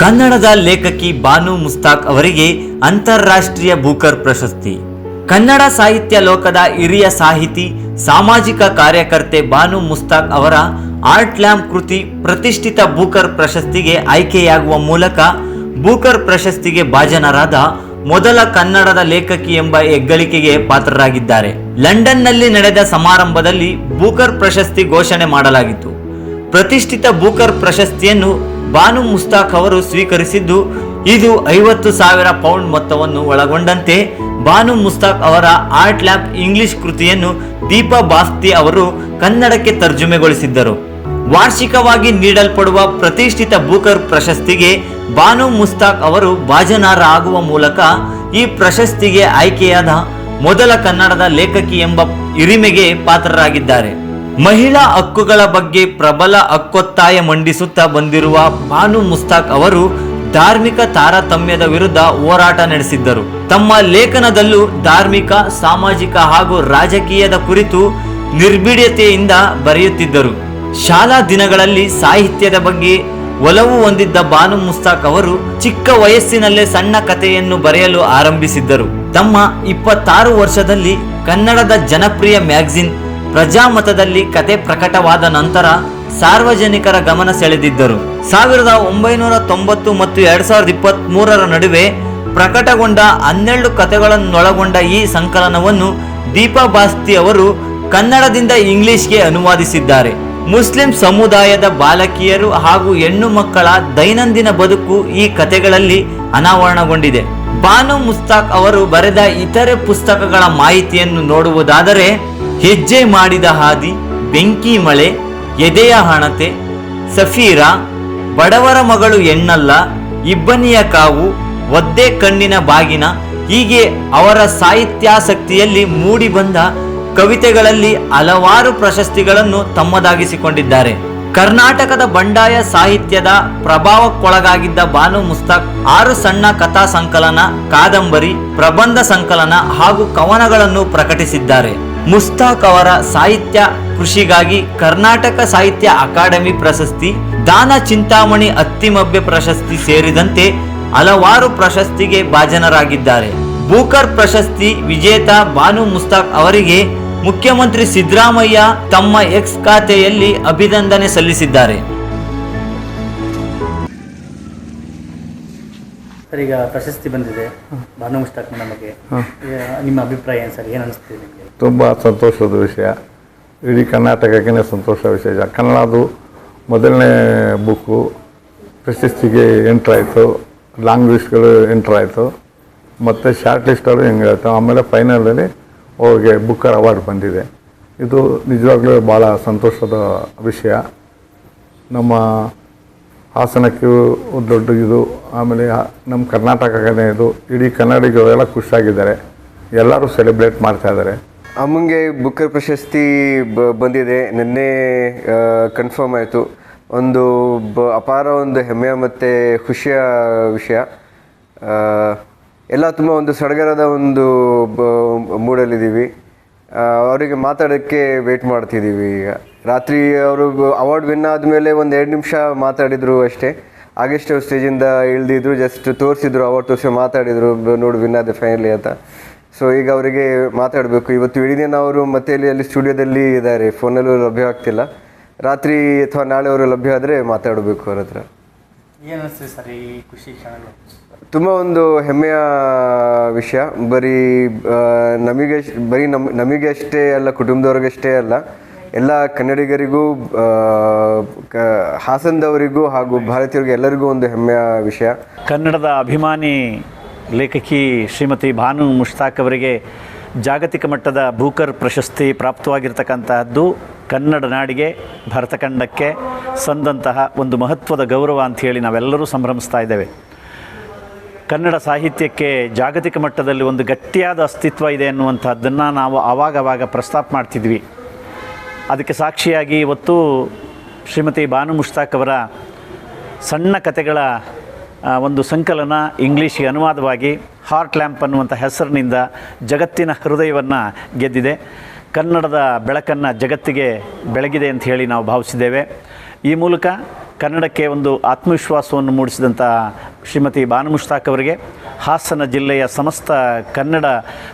ಕನ್ನಡದ ಲೇಖಕಿ ಬಾನು ಮುಸ್ತಾಕ್ ಅವರಿಗೆ ಅಂತಾರಾಷ್ಟ್ರೀಯ ಬೂಕರ್ ಪ್ರಶಸ್ತಿ. ಕನ್ನಡ ಸಾಹಿತ್ಯ ಲೋಕದ ಹಿರಿಯ ಸಾಹಿತಿ, ಸಾಮಾಜಿಕ ಕಾರ್ಯಕರ್ತೆ ಬಾನು ಮುಸ್ತಾಕ್ ಅವರ ಆರ್ಟ್ ಲ್ಯಾಂಪ್ ಕೃತಿ ಪ್ರತಿಷ್ಠಿತ ಬೂಕರ್ ಪ್ರಶಸ್ತಿಗೆ ಆಯ್ಕೆಯಾಗುವ ಮೂಲಕ ಬೂಕರ್ ಪ್ರಶಸ್ತಿಗೆ ಭಾಜನರಾದ ಮೊದಲ ಕನ್ನಡದ ಲೇಖಕಿ ಎಂಬ ಹೆಗ್ಗಳಿಕೆಗೆ ಪಾತ್ರರಾಗಿದ್ದಾರೆ. ಲಂಡನ್ನಲ್ಲಿ ನಡೆದ ಸಮಾರಂಭದಲ್ಲಿ ಬೂಕರ್ ಪ್ರಶಸ್ತಿ ಘೋಷಣೆ ಮಾಡಲಾಗಿತ್ತು. ಪ್ರತಿಷ್ಠಿತ ಬೂಕರ್ ಪ್ರಶಸ್ತಿಯನ್ನು ಬಾನು ಮುಸ್ತಾಕ್ ಅವರು ಸ್ವೀಕರಿಸಿದ್ದು ಇದು ಐವತ್ತು ಸಾವಿರ ಪೌಂಡ್ ಮೊತ್ತವನ್ನು ಒಳಗೊಂಡಂತೆ. ಬಾನು ಮುಸ್ತಾಕ್ ಅವರ ಆರ್ಟ್ ಲ್ಯಾಬ್ ಇಂಗ್ಲಿಷ್ ಕೃತಿಯನ್ನು ದೀಪಾ ಬಾಸ್ತಿ ಅವರು ಕನ್ನಡಕ್ಕೆ ತರ್ಜುಮೆಗೊಳಿಸಿದ್ದರು. ವಾರ್ಷಿಕವಾಗಿ ನೀಡಲ್ಪಡುವ ಪ್ರತಿಷ್ಠಿತ ಬೂಕರ್ ಪ್ರಶಸ್ತಿಗೆ ಬಾನು ಮುಸ್ತಾಕ್ ಅವರು ಭಾಜನಾರ ಆಗುವ ಮೂಲಕ ಈ ಪ್ರಶಸ್ತಿಗೆ ಆಯ್ಕೆಯಾದ ಮೊದಲ ಕನ್ನಡದ ಲೇಖಕಿ ಎಂಬ ಹಿರಿಮೆಗೆ ಪಾತ್ರರಾಗಿದ್ದಾರೆ. ಮಹಿಳಾ ಹಕ್ಕುಗಳ ಬಗ್ಗೆ ಪ್ರಬಲ ಹಕ್ಕೊತ್ತಾಯ ಮಂಡಿಸುತ್ತಾ ಬಂದಿರುವ ಬಾನು ಮುಸ್ತಾಕ್ ಅವರು ಧಾರ್ಮಿಕ ತಾರತಮ್ಯದ ವಿರುದ್ಧ ಹೋರಾಟ ನಡೆಸಿದ್ದರು. ತಮ್ಮ ಲೇಖನದಲ್ಲೂ ಧಾರ್ಮಿಕ, ಸಾಮಾಜಿಕ ಹಾಗೂ ರಾಜಕೀಯದ ಕುರಿತು ನಿರ್ಭೀಡ್ಯತೆಯಿಂದ ಬರೆಯುತ್ತಿದ್ದರು. ಶಾಲಾ ದಿನಗಳಲ್ಲಿ ಸಾಹಿತ್ಯದ ಬಗ್ಗೆ ಒಲವು ಹೊಂದಿದ್ದ ಬಾನು ಮುಸ್ತಾಕ್ ಅವರು ಚಿಕ್ಕ ವಯಸ್ಸಿನಲ್ಲೇ ಸಣ್ಣ ಕಥೆಯನ್ನು ಬರೆಯಲು ಆರಂಭಿಸಿದ್ದರು. ತಮ್ಮ ಇಪ್ಪತ್ತಾರು ವರ್ಷದಲ್ಲಿ ಕನ್ನಡದ ಜನಪ್ರಿಯ ಮ್ಯಾಗಝಿನ್ ಪ್ರಜಾಮತದಲ್ಲಿ ಕತೆ ಪ್ರಕಟವಾದ ನಂತರ ಸಾರ್ವಜನಿಕರ ಗಮನ ಸೆಳೆದಿದ್ದರು. ಸಾವಿರದ ಒಂಬೈನೂರ ತೊಂಬತ್ತು ಮತ್ತು ಎರಡ್ ಸಾವಿರದ ಇಪ್ಪತ್ತ್ ಮೂರರ ನಡುವೆ ಪ್ರಕಟಗೊಂಡ ಹನ್ನೆರಡು ಕಥೆಗಳನ್ನೊಳಗೊಂಡ ಈ ಸಂಕಲನವನ್ನು ದೀಪಾ ಬಾಸ್ತಿ ಅವರು ಕನ್ನಡದಿಂದ ಇಂಗ್ಲಿಷ್ಗೆ ಅನುವಾದಿಸಿದ್ದಾರೆ. ಮುಸ್ಲಿಂ ಸಮುದಾಯದ ಬಾಲಕಿಯರು ಹಾಗೂ ಹೆಣ್ಣು ಮಕ್ಕಳ ದೈನಂದಿನ ಬದುಕು ಈ ಕಥೆಗಳಲ್ಲಿ ಅನಾವರಣಗೊಂಡಿದೆ. ಬಾನು ಮುಸ್ತಾಕ್ ಅವರು ಬರೆದ ಇತರೆ ಪುಸ್ತಕಗಳ ಮಾಹಿತಿಯನ್ನು ನೋಡುವುದಾದರೆ ಹೆಜ್ಜೆ ಮಾಡಿದ ಹಾದಿ, ಬೆಂಕಿ ಮಳೆ, ಎದೆಯ ಹಣತೆ, ಸಫೀರಾ, ಬಡವರ ಮಗಳು ಎಣ್ಣಲ್ಲ ಇಬ್ಬನಿಯ ಕಾವು, ಒದ್ದೆ ಕಣ್ಣಿನ ಬಾಗಿನ, ಹೀಗೆ ಅವರ ಸಾಹಿತ್ಯಾಸಕ್ತಿಯಲ್ಲಿ ಮೂಡಿಬಂದ ಕವಿತೆಗಳಲ್ಲಿ ಹಲವಾರು ಪ್ರಶಸ್ತಿಗಳನ್ನು ತಮ್ಮದಾಗಿಸಿಕೊಂಡಿದ್ದಾರೆ. ಕರ್ನಾಟಕದ ಬಂಡಾಯ ಸಾಹಿತ್ಯದ ಪ್ರಭಾವಕ್ಕೊಳಗಾಗಿದ್ದ ಬಾನು ಮುಸ್ತಾಕ್, ಆರು ಸಣ್ಣ ಕಥಾ ಸಂಕಲನ, ಕಾದಂಬರಿ, ಪ್ರಬಂಧ ಸಂಕಲನ ಹಾಗೂ ಕವನಗಳನ್ನು ಪ್ರಕಟಿಸಿದ್ದಾರೆ. ಮುಸ್ತಾಕ್ ಅವರ ಸಾಹಿತ್ಯ ಕೃಷಿಗಾಗಿ ಕರ್ನಾಟಕ ಸಾಹಿತ್ಯ ಅಕಾಡೆಮಿ ಪ್ರಶಸ್ತಿ, ದಾನ ಚಿಂತಾಮಣಿ ಅತ್ತಿಮಬ್ಬೆ ಪ್ರಶಸ್ತಿ ಸೇರಿದಂತೆ ಹಲವಾರು ಪ್ರಶಸ್ತಿಗೆ ಭಾಜನರಾಗಿದ್ದಾರೆ. ಬೂಕರ್ ಪ್ರಶಸ್ತಿ ವಿಜೇತ ಬಾನು ಮುಸ್ತಾಕ್ ಅವರಿಗೆ ಮುಖ್ಯಮಂತ್ರಿ ಸಿದ್ದರಾಮಯ್ಯ ತಮ್ಮ ಎಕ್ಸ್ ಖಾತೆಯಲ್ಲಿ ಅಭಿನಂದನೆ ಸಲ್ಲಿಸಿದ್ದಾರೆ. ಸರ್ ಈಗ ಪ್ರಶಸ್ತಿ ಬಂದಿದೆ. ಭಾನು ಮುಷ್ತಾಕ್ ನಮಗೆ. ನಿಮ್ಮ ಅಭಿಪ್ರಾಯ ಏನು ಸರ್? ಏನು ಅನಿಸ್ತಿದೆ ನಿಮಗೆ? ತುಂಬ ಸಂತೋಷದ ವಿಷಯ. ಇಡೀ ಕರ್ನಾಟಕಕ್ಕೆ ಸಂತೋಷ ವಿಷಯ. ಕನ್ನಡದು ಮೊದಲನೇ ಬುಕ್ಕು. ಪ್ರಶಸ್ತಿಗೆ ಎಂಟ್ರಾಯಿತು ಲಾಂಗ್ ಲಿಸ್ಟ್ಗಳು ಎಂಟ್ರಾಯಿತು ಮತ್ತು ಶಾರ್ಟ್ ಲಿಸ್ಟಲ್ಲೂ ಹೆಂಗೆ ಆಯಿತು ಆಮೇಲೆ ಫೈನಲಲ್ಲಿ ಅವ್ರಿಗೆ ಬುಕ್ಕರ್ ಅವಾರ್ಡ್ ಬಂದಿದೆ. ಇದು ನಿಜವಾಗ್ಲೂ ಭಾಳ ಸಂತೋಷದ ವಿಷಯ. ನಮ್ಮ ಹಾಸನಕ್ಕೆ ದೊಡ್ಡ ಇದು, ಆಮೇಲೆ ನಮ್ಮ ಕರ್ನಾಟಕನೇ ಇದು. ಇಡೀ ಕನ್ನಡಿಗರೆಲ್ಲ ಖುಷಿಯಾಗಿದ್ದಾರೆ. ಎಲ್ಲರೂ ಸೆಲೆಬ್ರೇಟ್ ಮಾಡ್ತಾ ಇದ್ದಾರೆ. ಅಮ್ಮಂಗೆ ಬುಕ್ಕರ್ ಪ್ರಶಸ್ತಿ ಬ, ಬಂದಿದೆ. ನಿನ್ನೆ ಕನ್ಫರ್ಮ್ ಆಯಿತು. ಒಂದು ಬ, ಅಪಾರ ಒಂದು ಹೆಮ್ಮೆಯ ಮತ್ತು ಖುಷಿಯ ವಿಷಯ. ಎಲ್ಲ ತುಂಬ ಒಂದು ಸಡಗರದ ಒಂದು ಮೂಡಲ್ಲಿದ್ದೀವಿ. ಅವರಿಗೆ ಮಾತಾಡೋಕ್ಕೆ ವೇಟ್ ಮಾಡ್ತಿದ್ದೀವಿ ಈಗ. ರಾತ್ರಿ ಅವರು ಅವಾರ್ಡ್ ವಿನ್ ಆದಮೇಲೆ ಒಂದು ಎರಡು ನಿಮಿಷ ಮಾತಾಡಿದರು ಅಷ್ಟೇ. ಆಗಸ್ಟ್ ಸ್ಟೇಜಿಂದ ಇಳಿದಿದ್ರು ಜಸ್ಟ್ ತೋರಿಸಿದ್ರು ಅವಾರ್ಡ್ ತೋರಿಸಿ ಮಾತಾಡಿದರು ನೋಡು ವಿನ್ ಆದ ಫೈನಲಿ ಅಂತ. ಸೊ ಈಗ ಅವರಿಗೆ ಮಾತಾಡಬೇಕು. ಇವತ್ತು ಇಡೀ ಅವರು ಮತ್ತೆ ಇಲ್ಲಿ ಅಲ್ಲಿ ಸ್ಟುಡಿಯೋದಲ್ಲಿ ಇದ್ದಾರೆ ಫೋನಲ್ಲೂ ಲಭ್ಯ ಆಗ್ತಿಲ್ಲ. ರಾತ್ರಿ ಅಥವಾ ನಾಳೆ ಅವರು ಲಭ್ಯ ಆದರೆ ಮಾತಾಡಬೇಕು ಅವ್ರ ಹತ್ರ. ಏನು ಅನಿಸ್ತಿದೆ ಸರ್ ಈ ಖುಷಿ ಕ್ಷಣಗಳು? ತುಂಬ ಒಂದು ಹೆಮ್ಮೆಯ ವಿಷಯ. ಬರೀ ನಮಗೆ ಬರೀ ನಮ್ ನಮಗೆ ಅಷ್ಟೇ ಅಲ್ಲ ಕುಟುಂಬದವ್ರಿಗಷ್ಟೇ ಅಲ್ಲ ಎಲ್ಲ ಕನ್ನಡಿಗರಿಗೂ ಕ ಹಾಸನದವರಿಗೂ ಹಾಗೂ ಭಾರತೀಯರಿಗೂ ಎಲ್ಲರಿಗೂ ಒಂದು ಹೆಮ್ಮೆಯ ವಿಷಯ. ಕನ್ನಡದ ಅಭಿಮಾನಿ ಲೇಖಕಿ ಶ್ರೀಮತಿ ಭಾನು ಮುಷ್ತಾಕ್ ಅವರಿಗೆ ಜಾಗತಿಕ ಮಟ್ಟದ ಭೂಕರ್ ಪ್ರಶಸ್ತಿ ಪ್ರಾಪ್ತವಾಗಿರ್ತಕ್ಕಂತಹದ್ದು ಕನ್ನಡ ನಾಡಿಗೆ, ಭರತಖಂಡಕ್ಕೆ ಸಂದಂತಹ ಒಂದು ಮಹತ್ವದ ಗೌರವ ಅಂಥೇಳಿ ನಾವೆಲ್ಲರೂ ಸಂಭ್ರಮಿಸ್ತಾ ಇದ್ದೇವೆ. ಕನ್ನಡ ಸಾಹಿತ್ಯಕ್ಕೆ ಜಾಗತಿಕ ಮಟ್ಟದಲ್ಲಿ ಒಂದು ಗಟ್ಟಿಯಾದ ಅಸ್ತಿತ್ವ ಇದೆ ಅನ್ನುವಂಥದ್ದನ್ನು ನಾವು ಆವಾಗವಾಗ ಪ್ರಸ್ತಾಪ ಮಾಡ್ತಿದ್ವಿ. ಅದಕ್ಕೆ ಸಾಕ್ಷಿಯಾಗಿ ಇವತ್ತು ಶ್ರೀಮತಿ ಬಾನು ಮುಷ್ತಾಕ್ ಅವರ ಸಣ್ಣ ಕತೆಗಳ ಒಂದು ಸಂಕಲನ ಇಂಗ್ಲೀಷಿಗೆ ಅನುವಾದವಾಗಿ ಹಾರ್ಟ್ ಲ್ಯಾಂಪ್ ಅನ್ನುವಂಥ ಹೆಸರಿನಿಂದ ಜಗತ್ತಿನ ಹೃದಯವನ್ನು ಗೆದ್ದಿದೆ. ಕನ್ನಡದ ಬೆಳಕನ್ನು ಜಗತ್ತಿಗೆ ಬೆಳಗಿದೆ ಅಂತ ಹೇಳಿ ನಾವು ಭಾವಿಸಿದ್ದೇವೆ. ಈ ಮೂಲಕ ಕನ್ನಡಕ್ಕೆ ಒಂದು ಆತ್ಮವಿಶ್ವಾಸವನ್ನು ಮೂಡಿಸಿದಂಥ ಶ್ರೀಮತಿ ಬಾನುಮುಷ್ತಾಕ್ ಅವರಿಗೆ ಹಾಸನ ಜಿಲ್ಲೆಯ ಸಮಸ್ತ ಕನ್ನಡ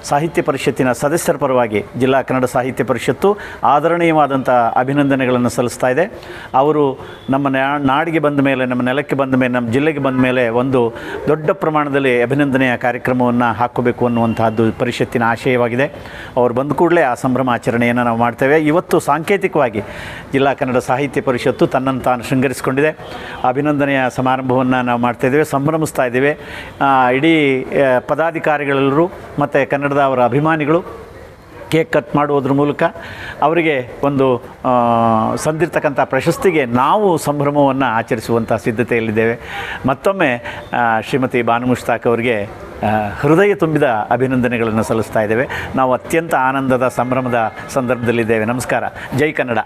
ಸಾಹಿತ್ಯ ಪರಿಷತ್ತಿನ ಸದಸ್ಯರ ಪರವಾಗಿ ಜಿಲ್ಲಾ ಕನ್ನಡ ಸಾಹಿತ್ಯ ಪರಿಷತ್ತು ಆದರಣೀಯವಾದಂಥ ಅಭಿನಂದನೆಗಳನ್ನು ಸಲ್ಲಿಸ್ತಾ ಇದೆ. ಅವರು ನಮ್ಮ ನಾಡಿಗೆ ಬಂದ ಮೇಲೆ, ನಮ್ಮ ನೆಲಕ್ಕೆ ಬಂದ ಮೇಲೆ, ನಮ್ಮ ಜಿಲ್ಲೆಗೆ ಬಂದ ಮೇಲೆ ಒಂದು ದೊಡ್ಡ ಪ್ರಮಾಣದಲ್ಲಿ ಅಭಿನಂದನೆಯ ಕಾರ್ಯಕ್ರಮವನ್ನು ಹಾಕಬೇಕು ಅನ್ನುವಂತಹದ್ದು ಪರಿಷತ್ತಿನ ಆಶಯವಾಗಿದೆ. ಅವರು ಬಂದ ಕೂಡಲೇ ಆ ಸಂಭ್ರಮ ಆಚರಣೆಯನ್ನು ನಾವು ಮಾಡ್ತೇವೆ. ಇವತ್ತು ಸಾಂಕೇತಿಕವಾಗಿ ಜಿಲ್ಲಾ ಕನ್ನಡ ಸಾಹಿತ್ಯ ಪರಿಷತ್ತು ತನ್ನನ್ನು ತಾನು ಶೃಂಗರಿಸಿಕೊಂಡಿದೆ. ಅಭಿನಂದನೆಯ ಸಮಾರಂಭವನ್ನು ನಾವು ಮಾಡ್ತಾ ಸಂಭ್ರಮಿಸ್ತಾ ಇದ್ದೇವೆ. ಇಡೀ ಪದಾಧಿಕಾರಿಗಳೆಲ್ಲರೂ ಮತ್ತು ಕನ್ನಡದ ಅವರ ಅಭಿಮಾನಿಗಳು ಕೇಕ್ ಕಟ್ ಮಾಡುವುದ್ರ ಮೂಲಕ ಅವರಿಗೆ ಒಂದು ಸಂದಿರ್ತಕ್ಕಂಥ ಪ್ರಶಸ್ತಿಗೆ ನಾವು ಸಂಭ್ರಮವನ್ನು ಆಚರಿಸುವಂಥ ಸಿದ್ಧತೆಯಲ್ಲಿದ್ದೇವೆ. ಮತ್ತೊಮ್ಮೆ ಶ್ರೀಮತಿ ಬಾನು ಮುಷ್ತಾಕ್ ಅವರಿಗೆ ಹೃದಯ ತುಂಬಿದ ಅಭಿನಂದನೆಗಳನ್ನು ಸಲ್ಲಿಸ್ತಾ ಇದ್ದೇವೆ. ನಾವು ಅತ್ಯಂತ ಆನಂದದ ಸಂಭ್ರಮದ ಸಂದರ್ಭದಲ್ಲಿದ್ದೇವೆ. ನಮಸ್ಕಾರ. ಜೈ ಕನ್ನಡ.